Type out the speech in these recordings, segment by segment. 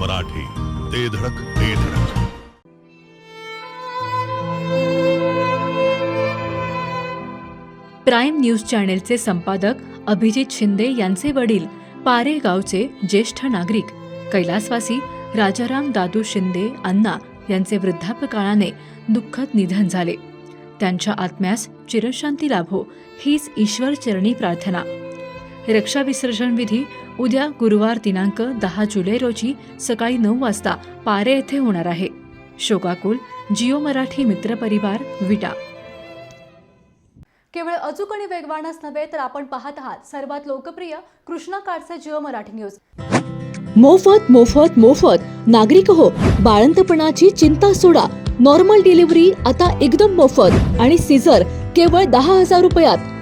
मराठी ते धडक ते धडक. प्राईम न्यूज चॅनेलचे संपादक अभिजित शिंदे यांचे वडील पारे गावचे ज्येष्ठ नागरिक कैलासवासी राजाराम दादू शिंदे अण्णा यांचे वृद्धापकाळाने दुःखद निधन झाले. त्यांच्या आत्म्यास चिरशांती लाभो हीच ईश्वर चरणी प्रार्थना. रक्षा विसर्जन विधी उद्या गुरुवार दिनांक दहा जुलै रोजी सकाळी नऊ वाजता पारे येथे होणार आहे. शोकाकुल जिओ मराठी मित्रपरिवार विटा. केवळ अचूक आणि वेगवानच नव्हे तर आपण पाहत आहात सर्वात लोकप्रिय कृष्णा काडचे जिओ मराठी न्यूज. मोफत मोफत मोफत. नागरिक हो बाळंतपणाची चिंता सोडा. नॉर्मल डिलिव्हरी आता एकदम मोफत. आणि सीझर केवळ दहा हजार रुपयात.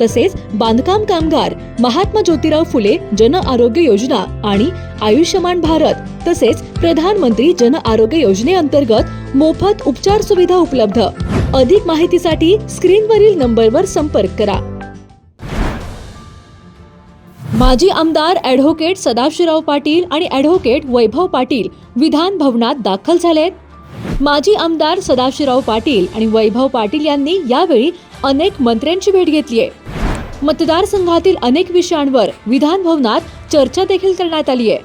तसेच बांधकाम कामगार महात्मा ज्योतिराव फुले जन आरोग्य योजना आणि आयुष्यमान भारत तसेच प्रधानमंत्री जन आरोग्य योजनेअंतर्गत मोफत उपचार सुविधा उपलब्ध. अधिक माहितीसाठी स्क्रीनवरील नंबरवर संपर्क करा. माजी आमदार ॲडव्होकेट सदाशिवराव पाटील आणि ॲडव्होकेट वैभव पाटील विधान भवनात दाखल झालेत. माजी आमदार सदाशिवराव पाटील आणि वैभव पाटील यांनी यावेळी अनेक मंत्र्यांची भेट घेतली आहे मतदारसंघातील अनेक विषयांवर विधानभवनात चर्चा देखील करण्यात आली आहे.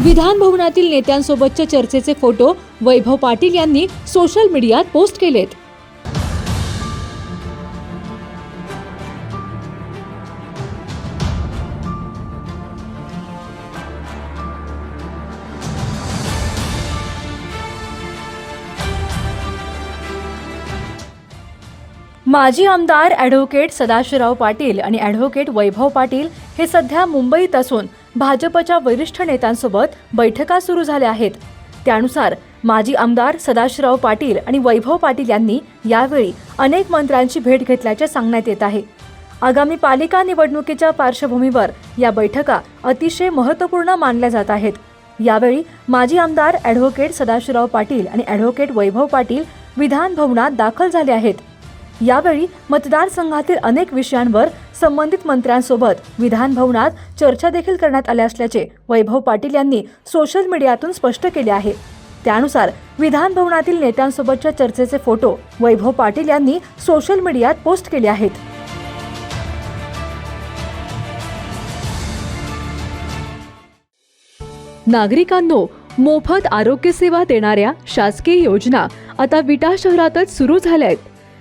विधान भवनातील नेत्यांसोबतच्या चर्चेचे फोटो वैभव पाटील यांनी सोशल मीडियात पोस्ट केलेत. माजी आमदार ॲडव्होकेट सदाशिवराव पाटील आणि ॲडव्होकेट वैभव पाटील हे सध्या मुंबईत असून भाजपच्या वरिष्ठ नेत्यांसोबत बैठका सुरू झाल्या आहेत. त्यानुसार माजी आमदार सदाशिवराव पाटील आणि वैभव पाटील यांनी यावेळी अनेक मंत्र्यांची भेट घेतल्याचे सांगण्यात येत आहे. आगामी पालिका निवडणुकीच्या पार्श्वभूमीवर या बैठका अतिशय महत्त्वपूर्ण मानल्या जात आहेत. यावेळी माजी आमदार ॲडव्होकेट सदाशिवराव पाटील आणि ॲडव्होकेट वैभव पाटील विधान भवनात दाखल झाले आहेत. यावेळी मतदारसंघातील अनेक विषयांवर संबंधित मंत्र्यांसोबत विधान भवनात चर्चा देखील करण्यात आल्या असल्याचे वैभव पाटील यांनी सोशल मीडियातून स्पष्ट केले आहे. त्यानुसार विधान भवनातील नेत्यांसोबतच्या चर्चेचे फोटो वैभव पाटील यांनी सोशल मीडियात पोस्ट केले आहेत. नागरिकांनो मोफत आरोग्य सेवा देणाऱ्या शासकीय योजना आता विटा शहरातच सुरू झाल्या आहेत.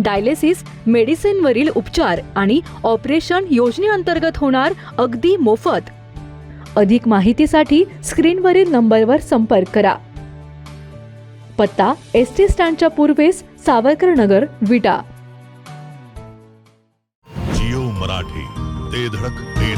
dialysis मेडिसिनवरील उपचार आणि ऑपरेशन योजनेअंतर्गत होणार अगदी मोफत. अधिक माहितीसाठी स्क्रीनवरील नंबरवर संपर्क करा. पत्ता एस टी स्टँडच्या पूर्वेस सावरकर नगर विटा. जिओ मराठी ते धडक ते